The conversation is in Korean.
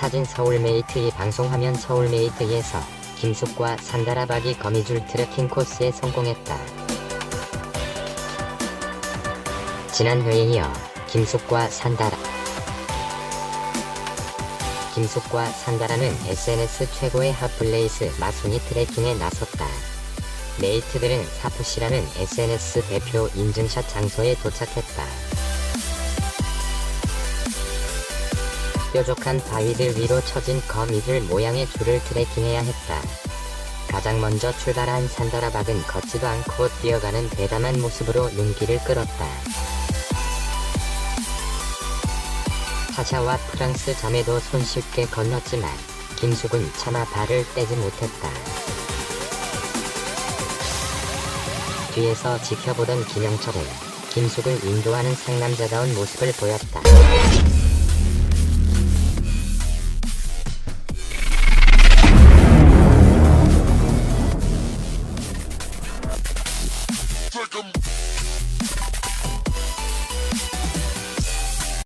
사진 서울메이트의 방송화면 서울메이트에서 김숙과 산다라박이 거미줄 트레킹 코스에 성공했다. 지난 회에 이어 김숙과 산다라 김숙과 산다라는 SNS 최고의 핫플레이스 마순이 트레킹에 나섰다. 메이트들은 사푸시라는 SNS 대표 인증샷 장소에 도착했다. 뾰족한 바위들 위로 쳐진 거미줄 모양의 줄을 트레킹해야 했다. 가장 먼저 출발한 산다라박은 걷지도 않고 뛰어가는 대담한 모습으로 눈길을 끌었다. 사샤와 프랑스 자매도 손쉽게 건넜지만 김숙은 차마 발을 떼지 못했다. 뒤에서 지켜보던 김영철은 김숙을 인도하는 상남자다운 모습을 보였다. like I'm